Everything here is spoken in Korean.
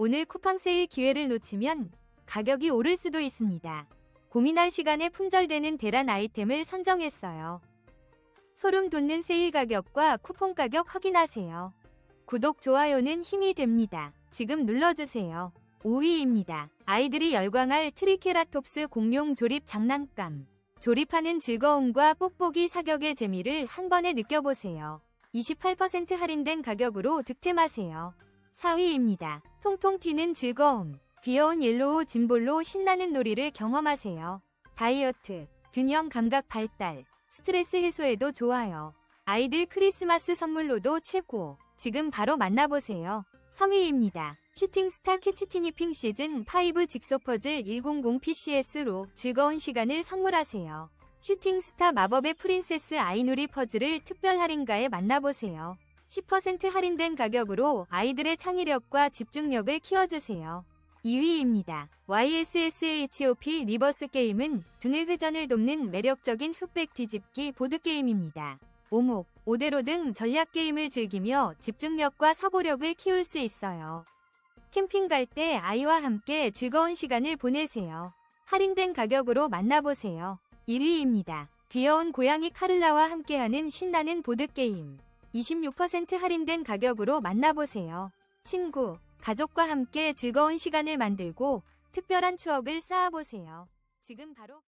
오늘 쿠팡 세일 기회를 놓치면 가격이 오를 수도 있습니다. 고민할 시간에 품절되는 대란 아이템을 선정했어요. 소름 돋는 세일 가격과 쿠폰 가격 확인하세요. 구독, 좋아요는 힘이 됩니다. 지금 눌러주세요. 5위입니다. 아이들이 열광할 트리케라톱스 공룡 조립 장난감. 조립하는 즐거움과 뽁뽁이 사격의 재미를 한 번에 느껴보세요. 28% 할인된 가격으로 득템하세요. 4위입니다. 통통 튀는 즐거움. 귀여운 옐로우 짐볼로 신나는 놀이를 경험하세요. 다이어트, 균형 감각 발달, 스트레스 해소에도 좋아요. 아이들 크리스마스 선물로도 최고. 지금 바로 만나보세요. 3위입니다. 슈팅스타 캐치티니핑 시즌 5 직소 퍼즐 100 PCS로 즐거운 시간을 선물하세요. 슈팅스타 마법의 프린세스 아이누리 퍼즐을 특별 할인가에 만나보세요. 10% 할인된 가격으로 아이들의 창의력과 집중력을 키워주세요. 2위입니다. YSSHOP 리버스 게임은 두뇌 회전을 돕는 매력적인 흑백 뒤집기 보드게임입니다. 오목, 오대로 등 전략 게임을 즐기며 집중력과 사고력을 키울 수 있어요. 캠핑 갈 때 아이와 함께 즐거운 시간을 보내세요. 할인된 가격으로 만나보세요. 1위입니다. 귀여운 고양이 카를라와 함께하는 신나는 보드게임. 26% 할인된 가격으로 만나보세요. 친구, 가족과 함께 즐거운 시간을 만들고 특별한 추억을 쌓아보세요. 지금 바로